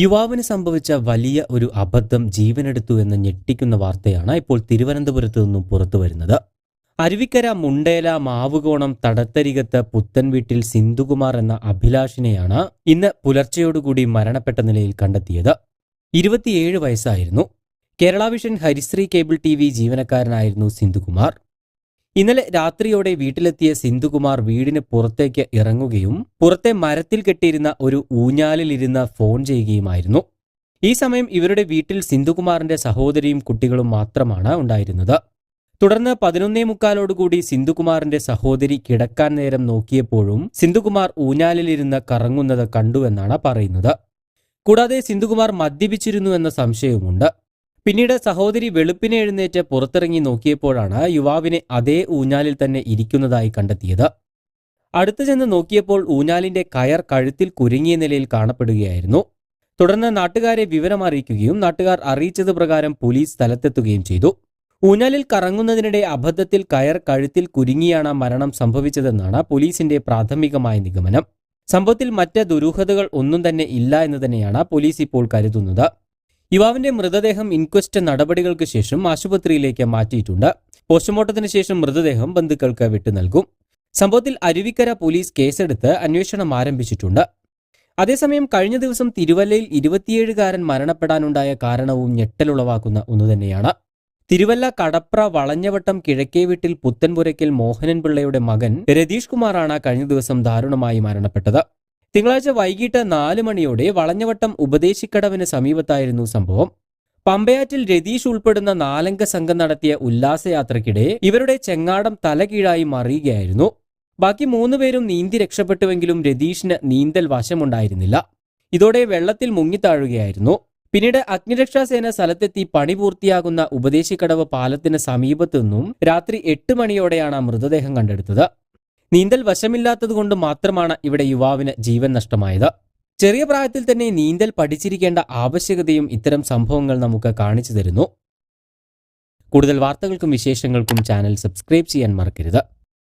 യുവാവിന് സംഭവിച്ച വലിയ ഒരു അബദ്ധം ജീവനെടുത്തു എന്ന ഞെട്ടിക്കുന്ന വാർത്തയാണ് ഇപ്പോൾ തിരുവനന്തപുരത്ത് നിന്നും പുറത്തു വരുന്നത്. അരുവിക്കര മുണ്ടേല മാവുകോണം തടത്തരികത്ത് പുത്തൻ വീട്ടിൽ സിന്ധുകുമാർ എന്ന അഭിലാഷിനെയാണ് ഇന്ന് പുലർച്ചയോടുകൂടി മരണപ്പെട്ട നിലയിൽ കണ്ടെത്തിയത്. ഇരുപത്തിയേഴ് വയസ്സായിരുന്നു. Kerala vision Harisree cable T V ജീവനക്കാരനായിരുന്നു Sindhukumar. ഇന്നലെ രാത്രിയോടെ വീട്ടിലെത്തിയ സിന്ധുകുമാർ വീടിന് പുറത്തേക്ക് ഇറങ്ങുകയും പുറത്തെ മരത്തിൽ കെട്ടിയിരുന്ന ഒരു ഊഞ്ഞാലിലിരുന്ന് ഫോൺ ചെയ്യുകയുമായിരുന്നു. ഈ സമയം ഇവരുടെ വീട്ടിൽ സിന്ധുകുമാറിന്റെ സഹോദരിയും കുട്ടികളും മാത്രമാണ് ഉണ്ടായിരുന്നത്. തുടർന്ന് പതിനൊന്നേ മുക്കാലോടുകൂടി സിന്ധുകുമാറിന്റെ സഹോദരി കിടക്കാൻ നേരം നോക്കിയപ്പോഴും സിന്ധുകുമാർ ഊഞ്ഞാലിലിരുന്ന് കറങ്ങുന്നത് കണ്ടുവെന്നാണ് പറയുന്നത്. കൂടാതെ സിന്ധുകുമാർ മദ്യപിച്ചിരുന്നു എന്ന സംശയവുമുണ്ട്. പിന്നീട് സഹോദരി വെളുപ്പിനെ എഴുന്നേറ്റ് പുറത്തിറങ്ങി നോക്കിയപ്പോഴാണ് യുവാവിനെ അതേ ഊഞ്ഞാലിൽ തന്നെ ഇരിക്കുന്നതായി കണ്ടെത്തിയത്. അടുത്തു ചെന്ന് നോക്കിയപ്പോൾ ഊഞ്ഞാലിന്റെ കയർ കഴുത്തിൽ കുരുങ്ങിയ നിലയിൽ കാണപ്പെടുകയായിരുന്നു. തുടർന്ന് നാട്ടുകാരെ വിവരം അറിയിക്കുകയും നാട്ടുകാർ അറിയിച്ചത് പ്രകാരം പോലീസ് സ്ഥലത്തെത്തുകയും ചെയ്തു. ഊഞ്ഞാലിൽ കറങ്ങുന്നതിനിടെ അബദ്ധത്തിൽ കയർ കഴുത്തിൽ കുരുങ്ങിയാണ് മരണം സംഭവിച്ചതെന്നാണ് പോലീസിന്റെ പ്രാഥമികമായ നിഗമനം. സംഭവത്തിൽ മറ്റ് ദുരൂഹതകൾ ഒന്നും തന്നെ ഇല്ല എന്ന് തന്നെയാണ് പോലീസ് ഇപ്പോൾ കരുതുന്നത്. യുവാവിന്റെ മൃതദേഹം ഇൻക്വസ്റ്റ് നടപടികൾക്ക് ശേഷം ആശുപത്രിയിലേക്ക് മാറ്റിയിട്ടുണ്ട്. പോസ്റ്റ്മോർട്ടത്തിന് ശേഷം മൃതദേഹം ബന്ധുക്കൾക്ക് വിട്ടു നൽകും. സംഭവത്തിൽ അരുവിക്കര പോലീസ് കേസെടുത്ത് അന്വേഷണം ആരംഭിച്ചിട്ടുണ്ട്. അതേസമയം കഴിഞ്ഞ ദിവസം തിരുവല്ലയിൽ ഇരുപത്തിയേഴുകാരൻ മരണപ്പെടാനുണ്ടായ കാരണവും ഞെട്ടലുളവാക്കുന്ന ഒന്നുതന്നെയാണ് തിരുവല്ല കടപ്ര വളഞ്ഞവട്ടം കിഴക്കേ വീട്ടിൽ പുത്തൻപുരയ്ക്കൽ മോഹനൻ പിള്ളയുടെ മകൻ രതീഷ് കുമാറാണ് കഴിഞ്ഞ ദിവസം ദാരുണമായി മരണപ്പെട്ടത്. തിങ്കളാഴ്ച വൈകിട്ട് നാല് മണിയോടെ വളഞ്ഞവട്ടം ഉപദേശിക്കടവിന് സമീപത്തായിരുന്നു സംഭവം. പമ്പയാറ്റിൽ രതീഷ് ഉൾപ്പെടുന്ന നാലംഗ സംഘം നടത്തിയ ഉല്ലാസയാത്രയ്ക്കിടെ ഇവരുടെ ചെങ്ങാടം തലകീഴായി മറിയുകയായിരുന്നു. ബാക്കി മൂന്നുപേരും നീന്തി രക്ഷപ്പെട്ടുവെങ്കിലും രതീഷിന് നീന്തൽ വശമുണ്ടായിരുന്നില്ല. ഇതോടെ വെള്ളത്തിൽ മുങ്ങിത്താഴുകയായിരുന്നു. പിന്നീട് അഗ്നിരക്ഷാസേന സ്ഥലത്തെത്തി പണി പൂർത്തിയാകുന്ന ഉപദേശിക്കടവ് പാലത്തിന് സമീപത്തു നിന്നും രാത്രി എട്ട് മണിയോടെയാണ് മൃതദേഹം കണ്ടെടുത്തത്. നീന്തൽ വശമില്ലാത്തതുകൊണ്ട് മാത്രമാണ് ഇവിടെ യുവാവിന് ജീവൻ നഷ്ടമായത്. ചെറിയ പ്രായത്തിൽ തന്നെ നീന്തൽ പഠിച്ചിരിക്കേണ്ട ആവശ്യകതയും ഇത്തരം സംഭവങ്ങൾ നമുക്ക് കാണിച്ചു തരുന്നു. കൂടുതൽ വാർത്തകൾക്കും വിശേഷങ്ങൾക്കും ചാനൽ സബ്സ്ക്രൈബ് ചെയ്യാൻ മറക്കരുത്.